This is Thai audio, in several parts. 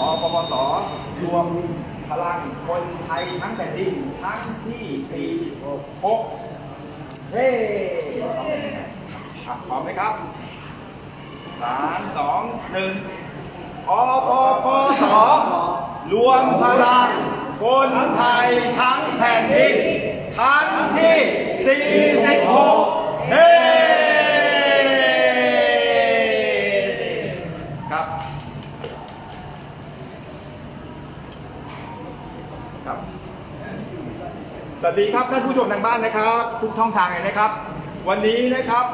อปปสรวมพลังคนไทยทั้งแผ่นดินครั้งที่ 46 เฮ้พร้อมไหมครับสามสองหนึ่งอปปสรวมพลังคนไทยทั้งแผ่นดินครั้งที่ 46 เฮ้ วัสดีครับท่านผู้ชมทางบ้านนะครับ ทุกช่องทางเลยนะครับ วันนี้นะครับ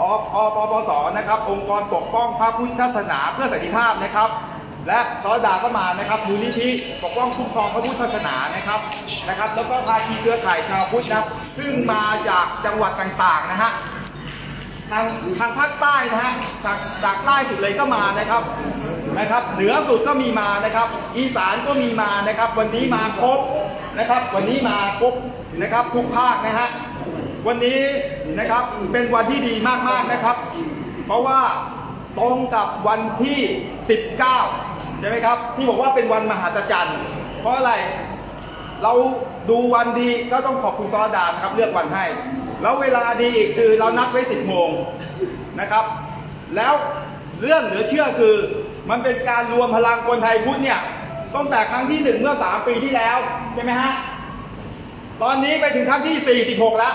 ออปปสนะครับ องค์กรปกป้องพระพุทธศาสนาเพื่อสันติภาพนะครับ และซอดาก็มานะครับมูลนิธิปกป้องคุ้มครองพระพุทธศาสนานะครับนะครับ แล้วก็ภาคีเครือข่ายชาวพุทธนะครับซึ่งมาจากจังหวัดต่างๆนะฮะทางทางภาคใต้นะฮะจากจากใต้สุดเลยก็มานะครับนะครับ เหนือสุดก็มีมานะครับ อีสานก็มีมานะครับ วันนี้มาครบ นะครับ วันนี้มาครบนะครับทุกภาคนะฮะวันนี้นะครับเป็นวันที่ดีมากๆนะครับ เพราะว่าตรงกับวันที่ 19 ใช่ไหมครับ ที่บอกว่าเป็นวันมหัศจรรย์ เพราะอะไรเราดูวันดีก็ต้องขอบคุณซอดานะครับเลือกวันให้ แล้วเวลาดีอีกคือเรานัดไว้ 10 โมงนะครับ แล้วเรื่องเหลือเชื่อคือมันเป็นการรวมพลังคนไทยพุทธเนี่ยตั้งแต่ครั้งที่หนึ่งเมื่อ 3 ปีที่แล้ว ช่ไหมฮะ ตอนนี้ไปถึงครั้งที่ 46 แล้ว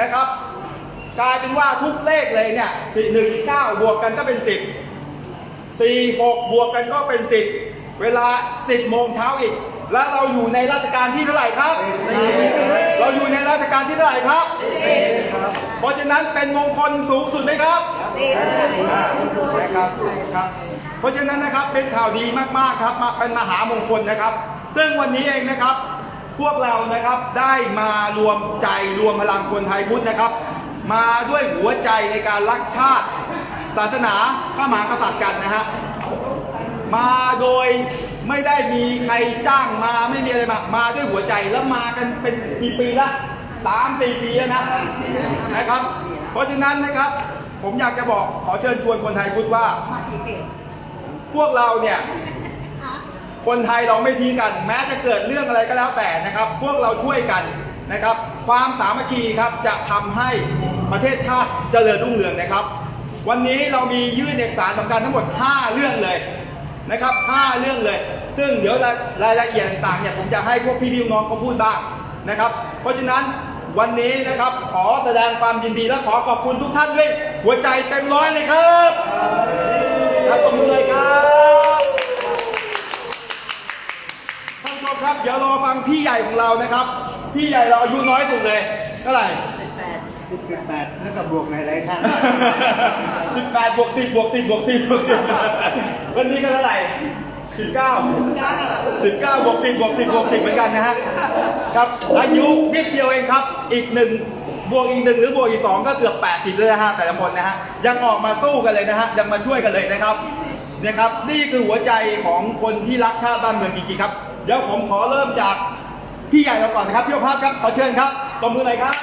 นะครับ กลายเป็นว่าทุกเลขเลยเนี่ย1 9 บวกกันก็เป็น 10 4 6 บวกกันก็เป็น 10 เวลา 10 โมงเช้าอีก แล้วเราอยู่ในราชการที่เท่าไหร่ครับ เราอยู่ในราชการที่เท่าไหร่ครับ เพราะฉะนั้นเป็นมงคลสูงสุดไหมครับอ่านะครับครับ เพราะฉะนั้นนะครับเป็นข่าวดีมากๆครับมาเป็นมหามงคลนะครับ ซึ่งวันนี้เองนะครับ พวกเรานะครับได้มารวมใจรวมพลังคนไทยพุทธนะครับ มาด้วยหัวใจในการรักชาติ ศาสนาพระมหากษัตริย์กันนะฮะมาโดยไม่ได้มีใครจ้างมาไม่มีอะไรมา มาด้วยหัวใจแล้วมากันเป็นปีปีละสามสี่ปีแล้วนะนะครับ เพราะฉะนั้นนะครับ ผมอยากจะบอกขอเชิญชวนคนไทยพุทธว่า พวกเราเนี่ย คนไทยเราไม่ทิ้งกัน แม้จะเกิดเรื่องอะไรก็แล้วแต่นะครับ พวกเราช่วยกันนะครับ ความสามัคคีครับจะทำให้ประเทศชาติเจริญรุ่งเรืองนะครับ วันนี้เรามียื่นเอกสารสำคัญทั้งหมด 5 เรื่องเลยนะครับ 5 เรื่องเลย ซึ่งเดี๋ยวรายรายละเอียดต่างๆเนี่ยผมจะให้พวกพี่พี่น้องเขาพูดบ้างนะครับ เพราะฉะนั้นวันนี้นะครับขอแสดงความยินดีและขอขอบคุณทุกท่านด้วยหัวใจเต็มร้อยเลยครับขอบคุณเลยครับ ครับ เดี๋ยวรอฟังพี่ใหญ่ของเรานะครับ พี่ใหญ่เราอายุน้อยสุดเลยเท่าไหร่ สิบแปดแล้วก็บวกหลายๆท่าน สิบแปดบวกสิบบวกสิบบวกสิบบวกสิบวันนี้ก็เท่าไหร่สิบเก้าสิบเก้าบวกสิบบวกสิบบวกสิบเหมือนกันนะฮะครับอายุนิดเดียวเองครับ อีกหนึ่งบวกอีกหนึ่งหรือบวกอีกสองก็เกือบแปดสิบเลยนะฮะแต่ละคนนะฮะยังออกมาสู้กันเลยนะฮะยังมาช่วยกันเลยนะครับเนี่ยครับนี่คือหัวใจของคนที่รักชาติบ้านเมืองจริงๆครับ เดี๋ยวผมขอเริ่มจากพี่ใหญ่เราก่อนนะครับพี่ภาพครับขอเชิญครับตบมือหน่อยครับ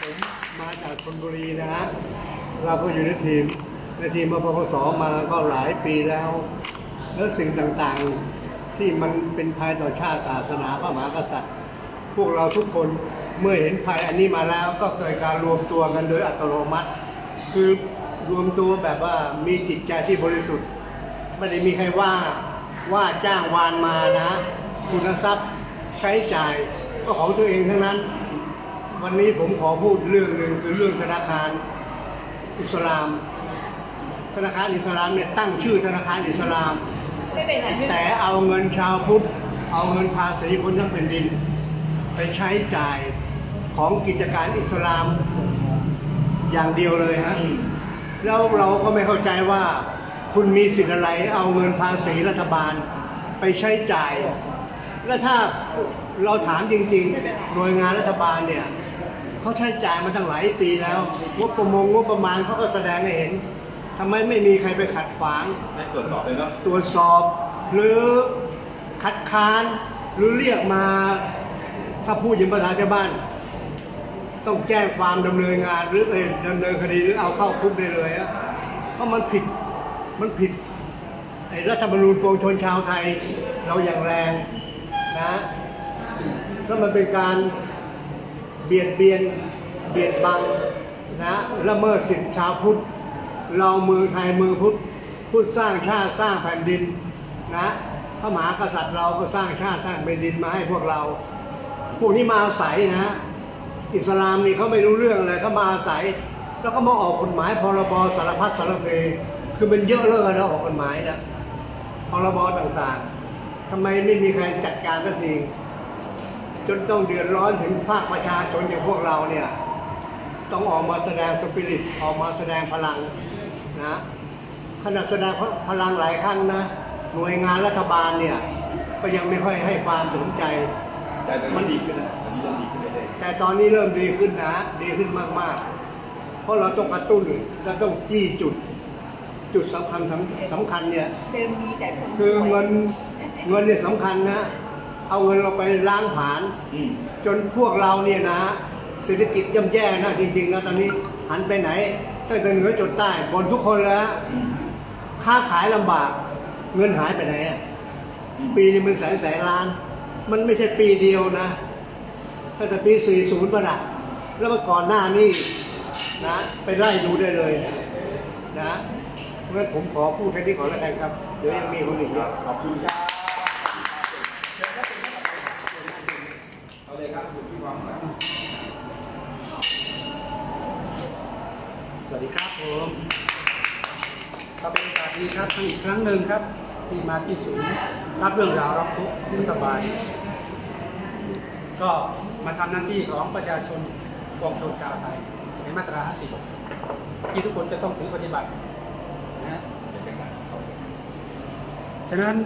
ผมมาจากชลบุรีนะฮะเราก็อยู่ในทีมในทีมมพสมาก็หลายปีแล้ว แล้วสิ่งต่างๆที่มันเป็นภัยต่อชาติศาสนาพระมหากษัตริย์พวกเราทุกคนเมื่อเห็นภัยอันนี้มาแล้วก็เกิดการรวมตัวกันโดยอัตโนมัติ คือรวมตัวแบบว่ามีจิตใจที่บริสุทธิ์ ไม่ได้มีใครว่า ว่าจ้างวานมานะ คุณทรัพย์ใช้จ่ายก็ของตัวเองทั้งนั้น วันนี้ผมขอพูดเรื่องหนึ่งคือเรื่องธนาคารอิสลาม ธนาคารอิสลามเนี่ยตั้งชื่อธนาคารอิสลามไม่เป็นไรไม่เป็นไรแต่เอาเงินชาวพุทธเอาเงินภาษีคนทั้งแผ่นดิน ไปใช้จ่ายของกิจการอิสลามอย่างเดียวเลยฮะแล้วเราก็ไม่เข้าใจว่า คุณมีสิทธิ์อะไรเอาเงินภาษีรัฐบาลไปใช้จ่าย แล้วถ้าเราถามจริงๆ หน่วยงานรัฐบาลเนี่ยเขาใช้จ่ายมาตั้งหลายปีแล้วงบประมงงบประมาณเขาก็แสดงให้เห็นทำไมไม่มีใครไปขัดขวางได้ตรวจสอบเลยเนาะตรวจสอบหรือคัดค้านหรือเรียกมาถ้าพูดอย่างภาษาชาวบ้าน ต้องแจ้งความดำเนินงานหรือไปดำเนินคดีหรือเอาเข้าคุกได้เลยอะเพราะมันผิด มันผิดไอ้รัฐธรรมนูญปวงชนชาวไทยเราอย่างแรงนะแล้วมันเป็นการเบียดเบียนเบียดบังนะละเมิดสิทธิชาวพุทธเราเมืองไทยเมืองพุทธพุทธสร้างชาติสร้างแผ่นดินนะพระมหากษัตริย์เราก็สร้างชาติสร้างแผ่นดินมาให้พวกเรา พวกนี้มาอาศัยนะ อิสลามนี่เขาไม่รู้เรื่องอะไรเขามาอาศัย แล้วก็มาออกกฎหมายพรบสารพัดสารเพ คือมันเยอะเลยนะออกกฎหมายนะพรบต่างๆทำไมไม่มีใครจัดการสักทีจนต้องเดือดร้อนถึงภาคประชาชนอย่างพวกเราเนี่ย ต้องออกมาแสดงสปิริตออกมาแสดงพลังนะขณะแสดงพลังหลายครั้งนะหน่วยงานรัฐบาลเนี่ย ก็ยังไม่ค่อยให้ความสนใจแต่ตอนนี้ดีขึ้นนะตอนนี้เริ่มดีขึ้นเรื่อยแต่ตอนนี้เริ่มดีขึ้นนะ ดีขึ้นมากๆ เพราะเราต้องกระตุ้นเราต้องจี้จุด จุดสำคัญสำสำคัญเนี่ย เดิมมีแต่คนคือรวยเงินเงินเนี่ยสำคัญนะ เอาเงินเราไปล้างผลาญๆอืมจนพวกเราเนี่ยนะเศรษฐกิจย่ำแย่นะจริงๆนะตอนนี้หันไปไหนตั้งแต่เหนือจนใต้บนทุกคนเลยฮะอืมค้าขายลำบาก เงินหายไปไหนอะอืมปีนึงมันแสนแสนล้าน มันไม่ใช่ปีเดียวนะตั้งแต่ปี 40ประดับแล้วเมื่อก่อนหน้านี้นะ ไปไล่ดูได้เลยนะ เพราะฉะนั้นผมขอพูดแค่นี้ก่อนแล้วกันครับ เดี๋ยวยังมีคนอื่นเยอะขอบคุณครับเอาเลยครับคุณพี่วางครับสวัสดีครับผมก็เป็นโอกาสดีครับอีกครั้งหนึ่งครับ ที่มาที่ศูนย์รับเรื่องราวร้องทุกข์รัฐบาลก็มาทำหน้าที่ของประชาชนกองชนชาวไทยในมาตรา 50 ที่ทุกคนจะต้องถือปฏิบัติ นะฉะนั้น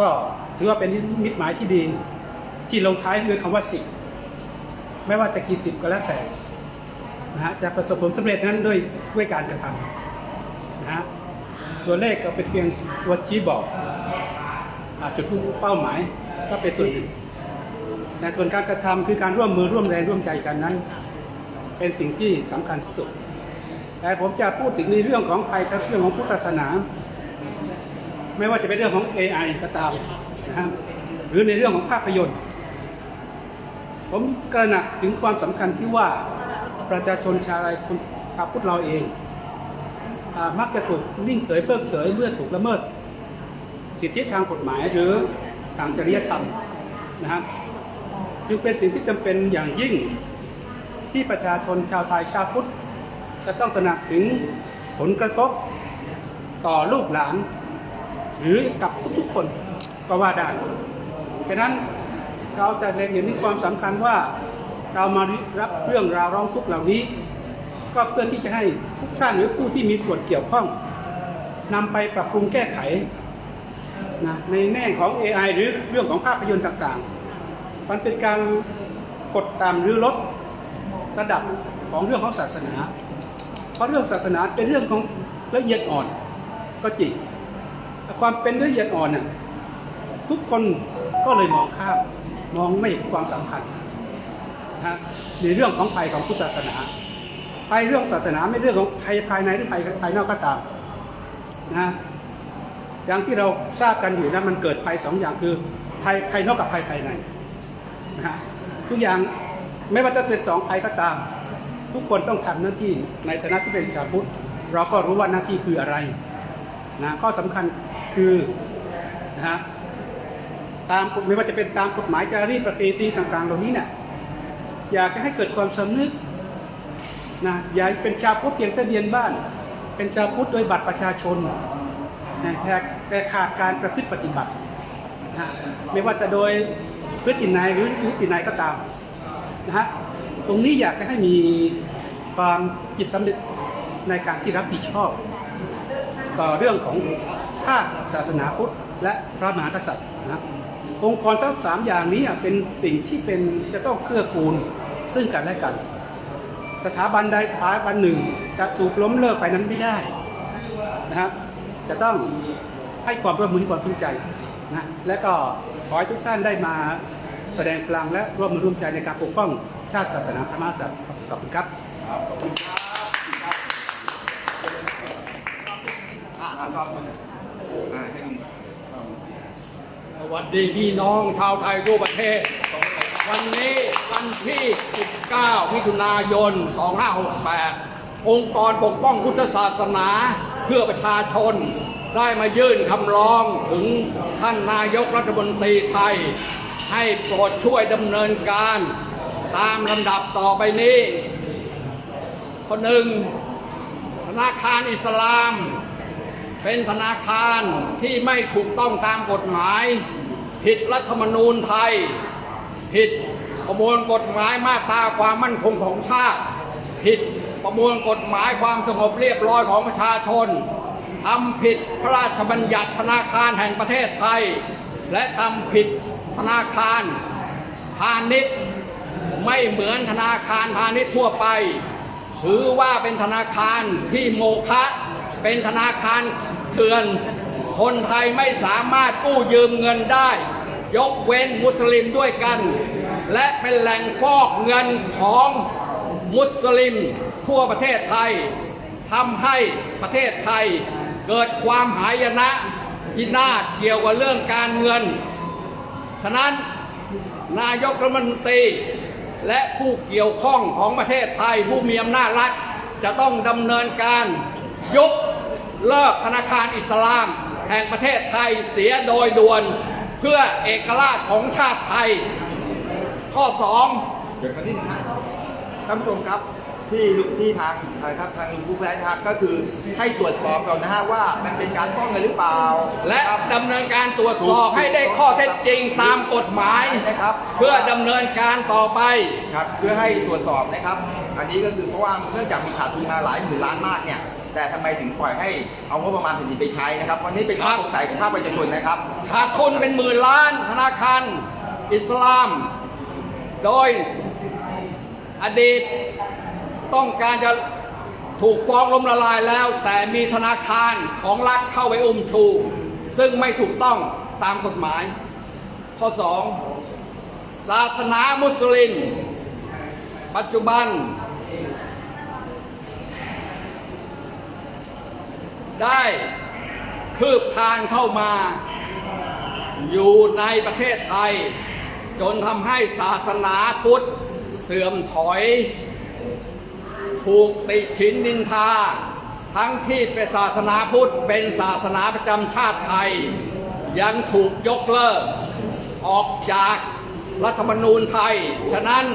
ก็ถือว่าเป็นมิตรหมายที่ดีที่ลงท้ายด้วยคำว่าสิบไม่ว่าจะกี่สิบก็แล้วแต่นะฮะจะประสบผลสำเร็จนั้นด้วยด้วยการกระทำนะฮะตัวเลขก็เป็นเพียงตัวชี้บอกอจุดมุ่งเป้าหมายก็เป็นส่วนหนึ่งแต่ส่วนการกระทำคือการร่วมมือร่วมแรงร่วมใจกันนั้น เป็นสิ่งที่สำคัญที่สุด แต่ผมจะพูดถึงในเรื่องของภัยทั้งเรื่องของพุทธศาสนา ไม่ว่าจะเป็นเรื่องของ AI ก็ตามนะครับหรือในเรื่องของภาพยนตร์ ผมกระหนักถึงความสำคัญที่ว่าประชาชนชาวไทยชาวพุทธเราเองอมักจะถูกนิ่งเฉยเพิกเฉยเมื่อถูกละเมิด สิทธิทางกฎหมายหรือทางจริยธรรมนะครับจึงเป็นสิ่งที่จำเป็นอย่างยิ่งที่ประชาชนชาวไทยชาวพุทธ จะต้องตระหนักถึงผลกระทบต่อลูกหลาน หรือกับทุกๆคนก็ว่าได้ฉะนั้นเราจะเห็นถึงความสำคัญว่าเรามารับเรื่องราวร้องทุกข์เหล่านี้ ก็เพื่อที่จะให้ทุกท่านหรือผู้ที่มีส่วนเกี่ยวข้องนำไปปรับปรุงแก้ไขนะในแง่ของ AI หรือเรื่องของภาพยนตร์ต่างๆ มันเป็นการกดต่ำหรือลดระดับของเรื่องของศาสนา เพราะเรื่องศาสนาเป็นเรื่องของละเอียดอ่อนก็จริงความเป็นละเอียดอ่อนน่ะทุกคนก็เลยมองข้ามมองไม่เห็นความสำคัญนะฮะในเรื่องของภัยของพุทธศาสนาภัยเรื่องศาสนาไม่เรื่องของภัยภายในหรือภัยภายนอกก็ตามนะฮะอย่างที่เราทราบกันอยู่นะมันเกิดภัยสองอย่างคือภัยภายนอกกับภัยภายในนะฮะทุกอย่างไม่ว่าจะเป็นสองภัยก็ตาม ทุกคนต้องทำหน้าที่ในฐานะที่เป็นชาวพุทธเราก็รู้ว่าหน้าที่คืออะไรนะข้อสำคัญคือนะฮะตามไม่ว่าจะเป็นตามกฎหมายจารีตประเพณีต่างๆ เหล่านี้เนี่ยอยากจะให้เกิดความสำนึกนะอย่าเป็นชาวพุทธเพียงทะเบียนบ้าน เป็นชาวพุทธโดยบัตรประชาชนนะแต่แต่ขาดการประพฤติปฏิบัตินะไม่ว่าจะโดยพฤตินัยหรือนิตินัยก็ตามนะฮะ ตรงนี้อยากจะให้มีความจิตสำนึกในการที่รับผิดชอบ ต่อเรื่องของชาติศาสนาพุทธและพระมหากษัตริย์นะองค์กรทั้งสามอย่างนี้เป็นสิ่งที่เป็นจะต้องเกื้อกูลซึ่งกันและกัน สถาบันใดสถาบันหนึ่งจะถูกล้มเลิกไปนั้นไม่ได้นะครับจะต้องให้ความร่วมมือให้ความสนใจนะและก็ขอให้ทุกท่านได้มาแสดงพลังและร่วมมือร่วมใจในการปกป้อง ชาติศาสนาพระมหากษัตร์ขอบคุณครับสวัสดีพี่น้องชาวไทยทั่วประเทศ วันนี้วันที่ 19 มิถุนายน 2568 องค์กรปกป้องพุทธศาสนาเพื่อประชาชนได้มายื่นคำร้องถึงท่านนายกรัฐมนตรีไทย ให้โปรดช่วยดำเนินการ ตามลำดับต่อไปนี้คนหนึ่งธนาคารอิสลาม เป็นธนาคารที่ไม่ถูกต้องตามกฎหมาย ผิดรัฐธรรมนูญไทย ผิดประมวลกฎหมายมาตราความมั่นคงของชาติ ผิดประมวลกฎหมายความสงบเรียบร้อยของประชาชนทำผิดพระราชบัญญัติธนาคารแห่งประเทศไทย และทำผิดธนาคารพาณิชย์ ไม่เหมือนธนาคารพาณิชย์ทั่วไป ถือว่าเป็นธนาคารที่โมฆะเป็นธนาคารเถื่อน คนไทยไม่สามารถกู้ยืมเงินได้ ยกเว้นมุสลิมด้วยกัน และเป็นแหล่งฟอกเงินของมุสลิมทั่วประเทศไทยทำให้ประเทศไทยเกิดความหายนะพินาศเกี่ยวกับเรื่องการเงิน ฉะนั้นนายกรัฐมนตรี และผู้เกี่ยวข้องของประเทศไทยผู้มีอำนาจรัฐ จะต้องดำเนินการยกเลิกธนาคารอิสลาม แห่งประเทศไทยเสียโดยด่วน เพื่อเอกราชของชาติไทย ข้อ2เดี๋ยวกันนิดนึงฮะท่านผู้ชมครับ ที่ที่ทางอะไรครับทางลุงผู้แพ้นะครับก็คือให้ตรวจสอบก่อนนะฮะว่ามันเป็นการฟ้องเงินหรือเปล่าและครับ ดำเนินการตรวจสอบให้ได้ข้อเท็จจริงตามกฎหมาย นะครับ เพื่อดำเนินการต่อไป ครับเพื่อให้ตรวจสอบนะครับ อันนี้ก็คือเพราะว่าเนื่องจากมีขาดทุนมาหลายหมื่นล้านมากเนี่ย แต่ทำไมถึงปล่อยให้เอางบประมาณแผ่นดินไปใช้นะครับวันนี้เป็นข้อสงสัยของภาคประชาชนนะครับ ขาดทุนเป็นหมื่นล้านธนาคารอิสลาม โดยอดีต ต้องการจะถูกฟ้องล้มละลายแล้ว แต่มีธนาคารของรัฐเข้าไปอุ้มชู ซึ่งไม่ถูกต้องตามกฎหมาย ข้อ 2 ศาสนามุสลิม ปัจจุบัน ได้คืบคลานเข้ามา อยู่ในประเทศไทย จนทำให้ศาสนาพุทธเสื่อมถอย ถูกติฉินนินทา ทั้งที่เป็นศาสนาพุทธเป็นศาสนาประจำชาติไทย ยังถูกยกเลิก ออกจากรัฐธรรมนูญไทย ฉะนั้น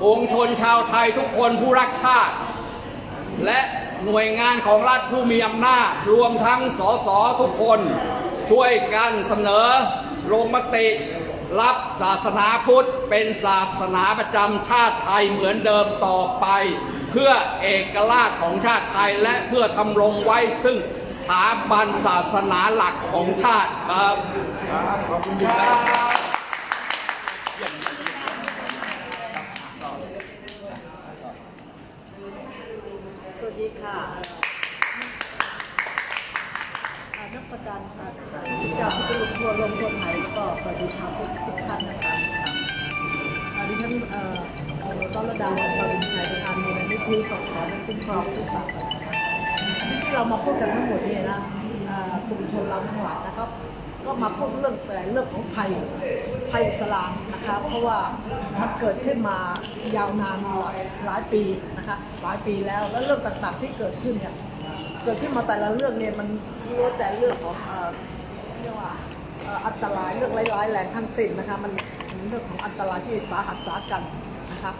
ปวงชนชาวไทยทุกคนผู้รักชาติ และหน่วยงานของรัฐผู้มีอำนาจรวมทั้งสสทุกคน ช่วยกันเสนอลงมติรับศาสนาพุทธเป็นศาสนาประจำชาติไทยเหมือนเดิมต่อไป เพื่อเอกราชของชาติไทยและเพื่อทำรงไว้ซึ่งสถาบันศาสนาหลักของชาติครับครับขอบคุณครับสวัสดีค่ะนักประกันค่ะจากผู้ทัวร์ลงทัวร์ไทยก็สวัสดีค่ะทุกทุกท่านนะคะอ่าดิฉันเอ่อต้นระดาว มูลนิธิสงขลาและคุ้มครองผู้ศาสนาอันนี้ที่เรามาพูดกันทั้งหมดเนี่ยนะกลุ่มชนเราทั้งหลายนะครับ ก็มาพูดเรื่องแต่เรื่องของภัยภัยอิสลามนะคะเพราะว่ามันเกิดขึ้นมายาวนานหลายหลายปีนะคะหลายปีแล้วแล้วเรื่องต่างๆที่เกิดขึ้นเนี่ยเกิดขึ้นมาแต่ละเรื่องเนี่ยมันล้วนแต่เรื่องของเรียกว่าอันตรายเรื่องร้ายแรงทั้งสิ้นนะคะมันมันเรื่องของอันตรายที่สาหัสสากันนะคะ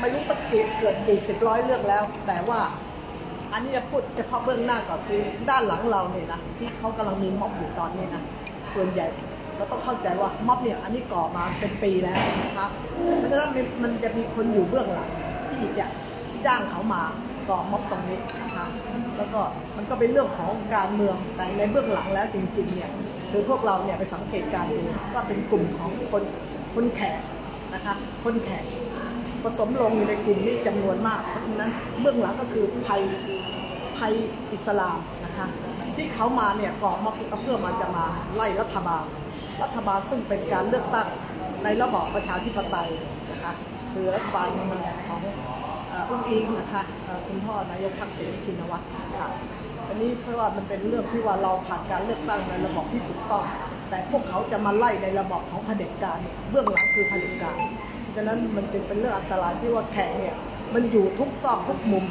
ไม่รู้ตั้งกี่เกิดกี่สิบร้อยเรื่องแล้ว แต่ว่าอันนี้จะพูดเฉพาะเบื้องหน้าก่อนคือด้านหลังเราเนี่ยนะที่เขากำลังมีม็อบอยู่ตอนนี้นะส่วนใหญ่เราต้องเข้าใจว่าม็อบเนี่ยอันนี้ก่อมาเป็นปีแล้วนะคะเพราะฉะนั้นมันจะมีคนอยู่เบื้องหลังที่จะจ้างเขามาก่อม็อบตรงนี้นะคะแล้วก็มันก็เป็นเรื่องของการเมืองแต่ในเบื้องหลังแล้วจริงๆเนี่ยคือพวกเราเนี่ยไปสังเกตการดูก็เป็นกลุ่มของคนคนแขกนะคะคนแขก ผสมลงอยู่ในกลุ่มนี้จำนวนมาก เพราะฉะนั้นเบื้องหลังก็คือภัยภัยอิสลามนะคะที่เขามาเนี่ยก่อมาเพื่อมาจะมาไล่รัฐบาล รัฐบาลซึ่งเป็นการเลือกตั้งในระบอบประชาธิปไตยนะคะคือรัฐบาลของอ่ออุ้งอิงนะคะคุณพ่อนายกทักษิณชินวัตรค่ะอันนี้เพราะว่ามันเป็นเรื่องที่ว่าเราผ่านการเลือกตั้งในระบอบที่ถูกต้อง แต่พวกเขาจะมาไล่ในระบอบของเผด็จการเบื้องหลังคือเผด็จการ ฉะนั้นมันจึงเป็นเรื่องอันตรายที่ว่าแขกเนี่ยมันอยู่ทุกซอกทุกมุม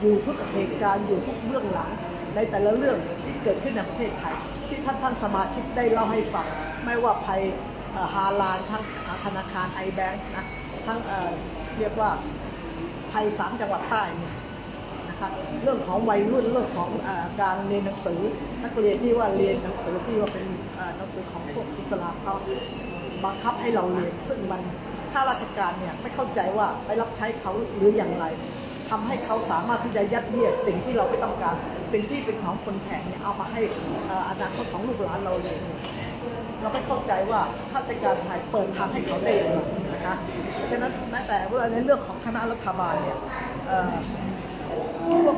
อยู่ทุกเหตุการณ์อยู่ทุกเรื่องหลัง ในแต่ละเรื่องที่เกิดขึ้นในประเทศไทย ที่ท่านท่านสมาชิกได้เล่าให้ฟัง ไม่ว่าภัยฮาลานทั้งธนาคารไอแบงค์นะทั้งเออเรียกว่าภัยสามจังหวัดใต้นะคะเรื่องของวัยรุ่นเรื่องของอการเรียนหนังสือ นักเรียนที่ว่าเรียนหนังสือที่ว่าเป็นหนังสือของพวกอิสลามเขาบังคับให้เราเรียนซึ่งมัน ถ้าราชการเนี่ยไม่เข้าใจว่าไปรับใช้เขาหรืออย่างไรทำให้เขาสามารถที่จะยัดเยียดสิ่งที่เราไม่ต้องการ สิ่งที่เป็นของคนแขกเนี่ยเอามาให้อนาคตของลูกหลานเราเรียเราไม่เข้าใจว่าข้าราชการไทยเปิดทางให้เขาได้อย่างไรนะคะฉะนั้นแม้แต่ว่าในเรื่องของคณะรัฐบาลเนี่ยพวก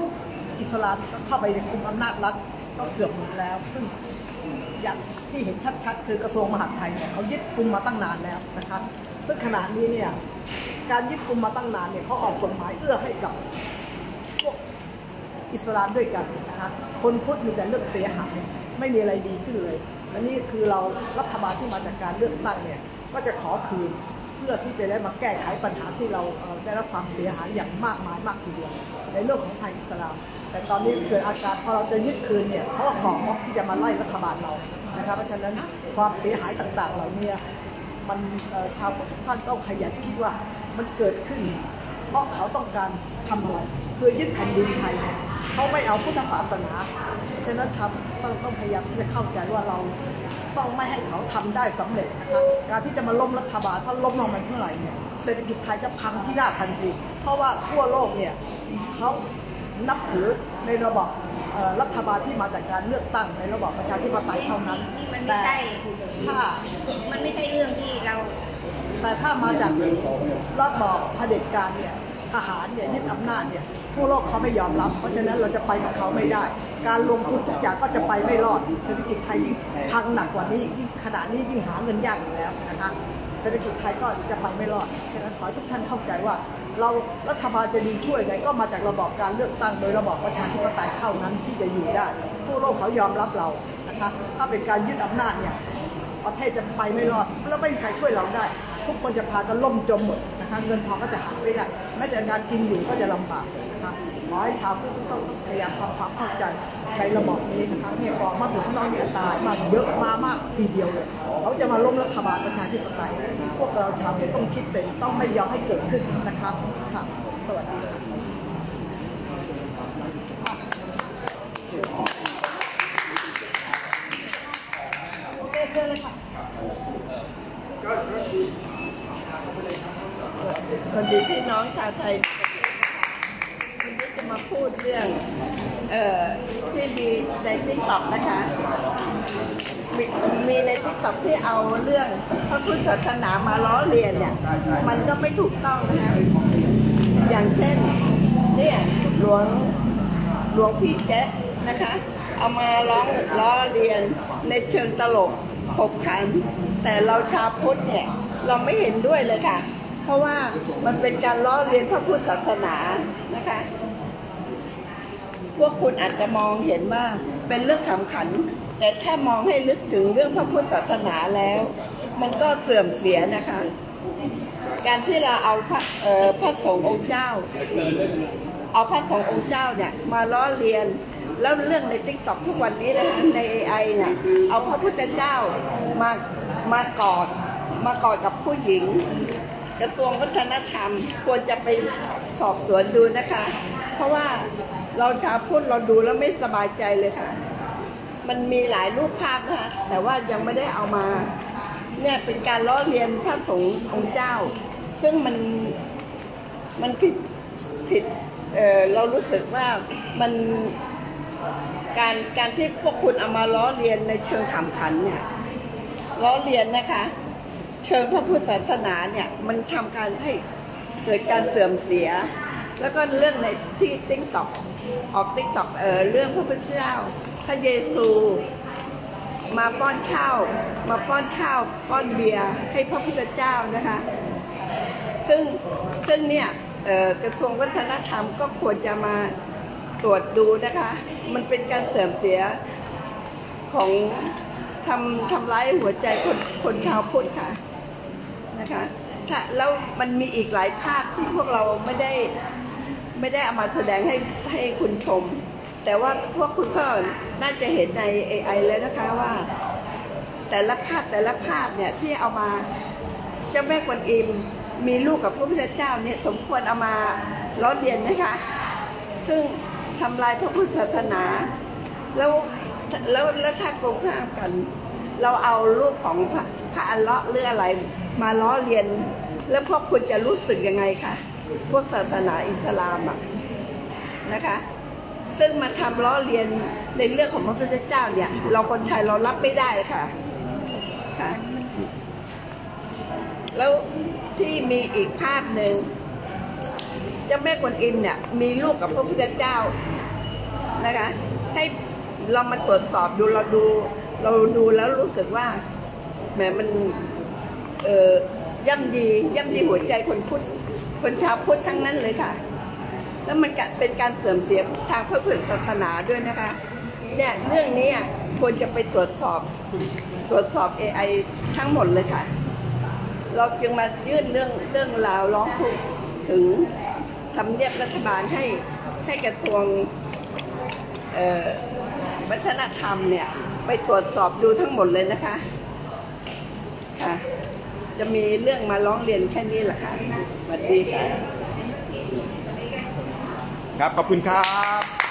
อิสลามก็เข้าไปในกลุ่มอำนาจรัฐก็เกือบหมดแล้ว ซึ่งอย่างที่เห็นชัดๆ คือกระทรวงมหาดไทยเนี่ยเขายึดกลุ่มมาตั้งนานแล้วนะคะ ซึ่งขณะนี้เนี่ยการยึดกลุ่มมาตั้งนานเนี่ยเขาออกกฎหมายเอื้อให้กับพวกอิสลามด้วยกันนะคะคนพุทธมีแต่เรื่องเสียหายไม่มีอะไรดีขึ้นเลยอันนี้คือเรารัฐบาลที่มาจากการเลือกตั้งเนี่ยก็จะขอคืนเพื่อที่จะได้มาแก้ไขปัญหาที่เราได้รับความเสียหายอย่างมากมายมากทีเดียวในเรื่องของไทยอิสลาม แต่ตอนนี้เกิดอาการพอเราจะยึดคืนเนี่ยเพราะว่าขอม็อบที่จะมาไล่รัฐบาลเรานะคะเพราะฉะนั้นความเสียหายต่างๆเหล่านี้ มันชาวพุทธทุกท่านต้องขยันคิดว่ามันเกิดขึ้น เพราะเขาต้องการทำอะไรคือยึดแผ่นดินไทยเขาไม่เอาพุทธศาสนาฉะนั้นชาวต้องต้องพยายามที่จะเข้าใจว่าเราต้องไม่ให้เขาทำได้สำเร็จนะคะการที่จะมาล้มรัฐบาลถ้าล้มลงไปเมื่อไหร่เนี่ยเศรษฐกิจไทยจะพังที่ราบทันทีเพราะว่าทั่วโลกเนี่ยเขา นับถือในระบอบเอ่อรัฐบาลที่มาจากการเลือกตั้งในระบอบประชาธิปไตยเท่านั้นมันไม่แต่ใช่ถ้ามันไม่ใช่เรื่องที่เรา แต่ถ้ามาจากรัฐบอบเผด็จการเนี่ยทหารเนี่ยยึดอำนาจเนี่ยทั่วโลกเขาไม่ยอมรับ เพราะฉะนั้นเราจะไปกับเขาไม่ได้ การลงทุนทุกอย่างก็จะไปไม่รอดเศรษฐกิจไทยยิ่งพังหนักกว่านี้ยิ่งขณะนี้ยิ่งหาเงินยากอยู่แล้วนะคะเศรษฐกิจไทยก็จะไปไม่รอดฉะนั้นขอให้ทุกท่านเข้าใจว่า เรารัฐบาลจะดีช่วยไงก็มาจากระบอบการเลือกตั้งโดยระบอบประชาธิปไตยเท่านั้นที่จะอยู่ได้ผู้โลกเขายอมรับเรานะคะถ้าเป็นการยึดอำนาจเนี่ยประเทศจะไปไม่รอดแล้วไม่มีใครช่วยเราได้ ทุกคนจะพากันล่มจมหมด นะคะเงินทองก็จะหาไม่ได้แม้แต่การกินอยู่ก็จะลำบากนะคะขอให้ชาวพุทธต้องพยายามทำความเข้าใจในระบบนี้นะคะเนี่ยบอกมาถึงน้องเนี่ยตายมากเยอะมามากทีเดียวเลยเขาจะมาล้มรัฐบาลประชาธิปไตยพวกเราชาวพุทธต้องคิดเป็นต้องไม่ยอมให้เกิดขึ้นนะครับค่ะสวัสดีค่ะ โอเคเชิญเลยค่ะ ก็ก็คือีพี่น้องชาวไทยวันนี้จะมาพูดเรื่อง เอ่อที่มีในทิกตอกนะคะมีมีในทิกตอกที่เอาเรื่องพระพุทธศาสนามาล้อเลียนเนี่ย มันก็ไม่ถูกต้องนะคะอย่างเช่น เนี่ยหลวงหลวงพี่แจ๊ะนะคะ เอามาร้องล้อเลียนในเชิงตลกขบขัน แต่เราชาวพุทธเนี่ย เราไม่เห็นด้วยเลยค่ะ เพราะว่ามันเป็นการล้อเลียนพระพุทธศาสนานะคะ พวกคุณอาจจะมองเห็นว่าเป็นเรื่องขำขัน แต่ถ้ามองให้ลึกถึงเรื่องพระพุทธศาสนาแล้ว มันก็เสื่อมเสียนะคะ การที่เราเอาพระพระสงฆ์องค์เจ้า เอาพระสงฆ์องค์เจ้าเนี่ยมาล้อเลียนแล้วเรื่องในติ๊กต็อกทุกวันนี้นะคะใน AI เนี่ยเอาพระพุทธเจ้ามามากอดมากอดกับผู้หญิง กระทรวงวัฒนธรรมควรจะไปสอบสวนดูนะคะ เพราะว่าเราชาวพุทธเราดูแล้วไม่สบายใจเลยค่ะ มันมีหลายรูปภาพนะคะแต่ว่ายังไม่ได้เอามา เนี่ยเป็นการล้อเลียนพระสงฆ์องค์เจ้า ซึ่งมันมันผิดผิดเออเรารู้สึกว่ามันการการที่พวกคุณเอามาล้อเลียนในเชิงขำขันเนี่ยล้อเลียนนะคะ เชิงพระพุทธศาสนาเนี่ยมันทำการให้เกิดการเสื่อมเสีย แล้วก็เรื่องในที่ติ๊กต็อกออกติ๊กต็อกเออเรื่องพระพุทธเจ้า พระเยซูมาป้อนข้าวมาป้อนข้าวป้อนเบียร์ให้พระพุทธเจ้านะคะ ซึ่งซึ่งเนี่ยกระทรวงวัฒนธรรมก็ควรจะมาตรวจดูนะคะ มันเป็นการเสื่อมเสียของทำทำร้ายหัวใจคนคนชาวพุทธค่ะ นะคะถ้าแล้วมันมีอีกหลายภาพที่พวกเราไม่ได้ไม่ได้เอามาแสดงให้ให้คุณชม แต่ว่าพวกคุณก็น่าจะเห็นใน AI แล้วนะคะว่า แต่ละภาพแต่ละภาพเนี่ยที่เอามาเจ้าแม่กวนอิมมีลูกกับพระพุทธเจ้าเนี่ยสมควรเอามาล้อเลียนไหมคะ ซึ่งทำลายพระพุทธศาสนา แล้วแล้วแล้วถ้าโกงข้ามกัน เราเอารูปของพระพระอัลเลาะห์หรืออะไร มาล้อเลียน แล้วพวกคุณจะรู้สึกยังไงคะพวกศาสนาอิสลามอะนะคะ ซึ่งมาทำล้อเลียนในเรื่องของพระพุทธเจ้าเนี่ย เราคนไทยเรารับไม่ได้ค่ะค่ะ แล้วที่มีอีกภาพหนึ่งเจ้าแม่กวนอิมเนี่ย มีลูกกับพระพุทธเจ้านะคะ ให้เรามาตรวจสอบดูเราดู เราดูแล้วรู้สึกว่าแหมมัน เอ่อย่ำดีย่ำดีหัวใจคนพุทธคนชาวพุทธทั้งนั้นเลยค่ะ แล้วมันเป็นการเสื่อมเสียทางพระพุทธศาสนาด้วยนะคะเนี่ยเรื่องนี้ควรจะไปตรวจสอบตรวจสอบ AI ทั้งหมดเลยค่ะ เราจึงมายื่นเรื่องเรื่องราวร้องทุกข์ถึงทำเนียบรัฐบาลให้ให้กระทรวงวัฒนธรรมเนี่ย ไปตรวจสอบดูทั้งหมดเลยนะคะ ค่ะ จะมีเรื่องมาร้องเรียนแค่นี้แหละค่ะสวัสดีค่ะ ครับ ขอบคุณครับ